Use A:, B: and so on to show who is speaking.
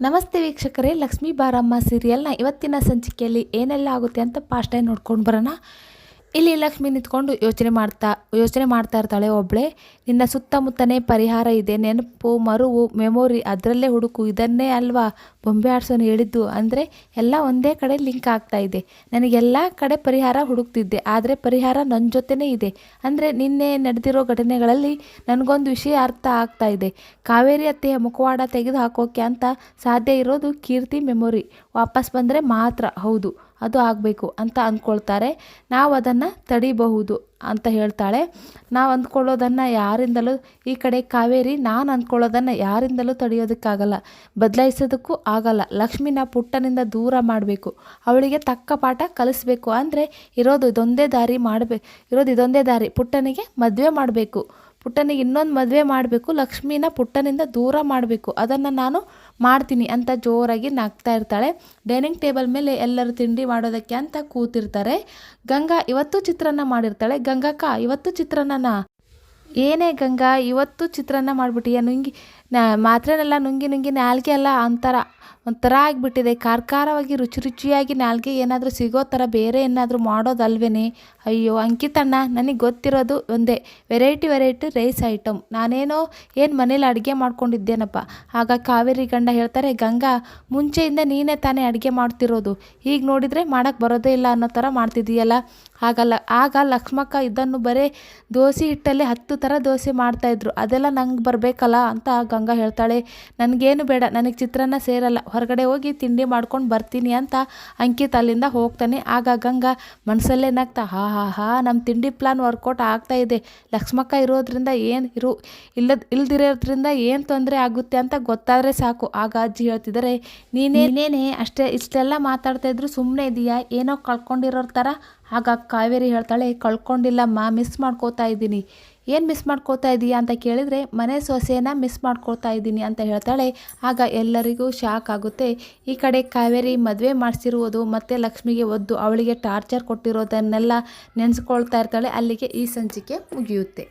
A: ನಮಸ್ತೆ ವೀಕ್ಷಕರೇ ಲಕ್ಷ್ಮೀ ಬಾರಮ್ಮ ಸೀರಿಯಲ್ನ ಇವತ್ತಿನ ಸಂಚಿಕೆಯಲ್ಲಿ ಏನೆಲ್ಲ ಆಗುತ್ತೆ ಅಂತ ಪಾಸ್ಟ್ ನೋಡ್ಕೊಂಡು ಬರೋಣ. ಇಲ್ಲಿ ಲಕ್ಷ್ಮಿ ನಿಂತ್ಕೊಂಡು ಯೋಚನೆ ಮಾಡ್ತಾ ಯೋಚನೆ ಮಾಡ್ತಾ ಇರ್ತಾಳೆ ಒಬ್ಬಳೆ ನಿನ್ನ ಸುತ್ತಮುತ್ತನೇ ಪರಿಹಾರ ಇದೆ, ನೆನಪು, ಮರುವು ಮೆಮೊರಿ ಅದರಲ್ಲೇ ಹುಡುಕು, ಇದನ್ನೇ ಅಲ್ವಾ? ಬೊಂಬೆ ಆಡ್ಸೋನು ಹೇಳಿದ್ದು ಅಂದರೆ ಎಲ್ಲ ಒಂದೇ ಕಡೆ ಲಿಂಕ್ ಆಗ್ತಾ ಇದೆ. ನನಗೆಲ್ಲ ಕಡೆ ಪರಿಹಾರ ಹುಡುಕ್ತಿದ್ದೆ, ಆದರೆ ಪರಿಹಾರ ನನ್ನ ಜೊತೆನೇ ಇದೆ. ಅಂದರೆ ನಿನ್ನೆ ನಡೆದಿರೋ ಘಟನೆಗಳಲ್ಲಿ ನನಗೊಂದು ವಿಷಯ ಅರ್ಥ ಆಗ್ತಾ ಇದೆ. ಕಾವೇರಿ ಅತ್ತೆಯ ಮುಖವಾಡ ತೆಗೆದು ಹಾಕೋಕೆ ಅಂತ ಸಾಧ್ಯ ಇರೋದು ಕೀರ್ತಿ ಮೆಮೊರಿ ವಾಪಸ್ ಬಂದರೆ ಮಾತ್ರ, ಹೌದು. ಅದು ಆಗಬೇಕು ಅಂತ ಅಂದ್ಕೊಳ್ತಾರೆ. ನಾವು ಅದನ್ನು ತಡಿಬಹುದು ಅಂತ ಹೇಳ್ತಾಳೆ. ನಾವು ಅಂದ್ಕೊಳ್ಳೋದನ್ನು ಯಾರಿಂದಲೂ ಈ ಕಡೆ ಕಾವೇರಿ ನಾನು ಅಂದ್ಕೊಳ್ಳೋದನ್ನು ಯಾರಿಂದಲೂ ತಡೆಯೋದಕ್ಕಾಗಲ್ಲ. ಬದಲಾಯಿಸೋದಕ್ಕೂ ಆಗಲ್ಲ. ಲಕ್ಷ್ಮಿನ ಪುಟ್ಟನಿಂದ ದೂರ ಮಾಡಬೇಕು. ಅವಳಿಗೆ ತಕ್ಕ ಪಾಠ ಕಲಿಸ್ಬೇಕು. ಅಂದರೆ ಇರೋದು ಇದೊಂದೇ ದಾರಿ ಮಾಡಬೇಕು ಇರೋದು ಇದೊಂದೇ ದಾರಿ. ಪುಟ್ಟನಿಗೆ ಮದುವೆ ಮಾಡಬೇಕು. ಪುಟ್ಟನಿಗೆ ಇನ್ನೊಂದು ಮದುವೆ ಮಾಡಬೇಕು, ಲಕ್ಷ್ಮೀನ ಪುಟ್ಟನಿಂದ ದೂರ ಮಾಡಬೇಕು. ಅದನ್ನು ನಾನು ಮಾಡ್ತೀನಿ ಅಂತ ಜೋರಾಗಿ ನಗ್ತಾ ಇರ್ತಾಳೆ. ಡೈನಿಂಗ್ ಟೇಬಲ್ ಮೇಲೆ ಎಲ್ಲರೂ ತಿಂಡಿ ಮಾಡೋದಕ್ಕೆ ಅಂತ ಕೂತಿರ್ತಾರೆ. ಗಂಗಾ ಇವತ್ತು ಚಿತ್ರಾನ್ನ ಮಾಡಿರ್ತಾಳೆ. ಗಂಗಾಕ ಇವತ್ತು ಚಿತ್ರಾನ್ನನ? ಏನೇ ಗಂಗಾ, ಇವತ್ತು ಚಿತ್ರಾನ್ನ ಮಾಡಿಬಿಟ್ಟಿಯ? ನುಂಗಿ ನಾ ಮಾತ್ರೆನೆಲ್ಲ ನುಂಗಿ ನುಂಗಿ ನಾಲ್ಗೆ ಎಲ್ಲ ಒಂಥರ ಒಂಥರ ಆಗಿಬಿಟ್ಟಿದೆ. ಖಾರ ಖಾರವಾಗಿ ರುಚಿ ರುಚಿಯಾಗಿ ನಾಲ್ಗೆ ಏನಾದರೂ ಸಿಗೋ ಥರ ಬೇರೆ ಏನಾದರೂ ಮಾಡೋದಲ್ವೇನೆ? ಅಯ್ಯೋ, ಅಂಕಿತಣ್ಣ, ನನಗೆ ಗೊತ್ತಿರೋದು ಒಂದೇ, ವೆರೈಟಿ ವೆರೈಟಿ ರೈಸ್ ಐಟಮ್ ನಾನೇನೋ ಏನು ಮನೇಲಿ ಅಡುಗೆ ಮಾಡ್ಕೊಂಡಿದ್ದೇನಪ್ಪ. ಆಗ ಕಾವೇರಿ ಗಂಡ ಹೇಳ್ತಾರೆ, ಗಂಗಾ, ಮುಂಚೆಯಿಂದ ನೀನೇ ತಾನೇ ಅಡುಗೆ ಮಾಡ್ತಿರೋದು. ಈಗ ನೋಡಿದರೆ ಮಾಡೋಕ್ಕೆ ಬರೋದೇ ಇಲ್ಲ ಅನ್ನೋ ಥರ ಮಾಡ್ತಿದ್ದೀಯಲ್ಲ? ಹಾಗಲ್ಲ, ಆಗ ಲಕ್ಷ್ಮಕ್ಕ ಇದನ್ನು ಬರೀ ದೋಸೆ ಹಿಟ್ಟಲ್ಲಿ ಹತ್ತು ಥರ ದೋಸೆ ಮಾಡ್ತಾಯಿದ್ರು ಅದೆಲ್ಲ ನಂಗೆ ಬರಬೇಕಲ್ಲ ಅಂತ ಗಂಗಾ ಹೇಳ್ತಾಳೆ, ನನಗೇನು ಬೇಡ, ನನಗೆ ಚಿತ್ರಾನ್ನ ಸೇರಲ್ಲ, ಹೊರಗಡೆ ಹೋಗಿ ತಿಂಡಿ ಮಾಡ್ಕೊಂಡು ಬರ್ತೀನಿ ಅಂತ ಅಂಕಿತ್ ಅಲ್ಲಿಂದ ಹೋಗ್ತಾನೆ. ಆಗ ಗಂಗಾ ಮನಸ್ಸಲ್ಲೇ ನಗ್ತಾ, ಹಾ ಹಾ ಹಾ ನಮ್ಮ ತಿಂಡಿ ಪ್ಲಾನ್ ವರ್ಕೌಟ್ ಆಗ್ತಾ ಇದೆ. ಲಕ್ಷ್ಮಕ್ಕ ಇರೋದ್ರಿಂದ ಏನು ಇರು, ಇಲ್ಲದ, ಇಲ್ದಿರೋದ್ರಿಂದ ಏನು ತೊಂದರೆ ಆಗುತ್ತೆ ಅಂತ ಗೊತ್ತಾದರೆ ಸಾಕು. ಆಗ ಅಜ್ಜಿ ಹೇಳ್ತಿದ್ದಾರೆ, ನೀನೇ ನೀನೇನೆ ಅಷ್ಟೇ, ಇಷ್ಟೆಲ್ಲ ಮಾತಾಡ್ತಾ ಇದ್ರು ಸುಮ್ಮನೆ ಇದೆಯಾ? ಏನೋ ಕಳ್ಕೊಂಡಿರೋರ ಥರ ಆಗ ಕಾವೇರಿ ಹೇಳ್ತಾಳೆ, ಕಳ್ಕೊಂಡಿಲ್ಲಮ್ಮ ಮಿಸ್ ಮಾಡ್ಕೋತಾ ಇದ್ದೀನಿ. ಏನು ಮಿಸ್ ಮಾಡ್ಕೋತಾ ಇದೀಯಾ ಅಂತ ಕೇಳಿದರೆ, ಮನೆ ಸೊಸೆಯನ್ನು ಮಿಸ್ ಮಾಡ್ಕೊಳ್ತಾ ಇದ್ದೀನಿ ಅಂತ ಹೇಳ್ತಾಳೆ. ಆಗ ಎಲ್ಲರಿಗೂ ಶಾಕ್ ಆಗುತ್ತೆ. ಈ ಕಡೆ ಕಾವೇರಿ ಮದುವೆ ಮಾಡಿಸಿರುವುದು ಮತ್ತು ಲಕ್ಷ್ಮಿಗೆ ಒದ್ದು ಅವಳಿಗೆ ಟಾರ್ಚರ್ ಕೊಟ್ಟಿರೋದನ್ನೆಲ್ಲ ನೆನೆಸ್ಕೊಳ್ತಾ ಇರ್ತಾಳೆ. ಅಲ್ಲಿಗೆ ಈ ಸಂಚಿಕೆ ಮುಗಿಯುತ್ತೆ.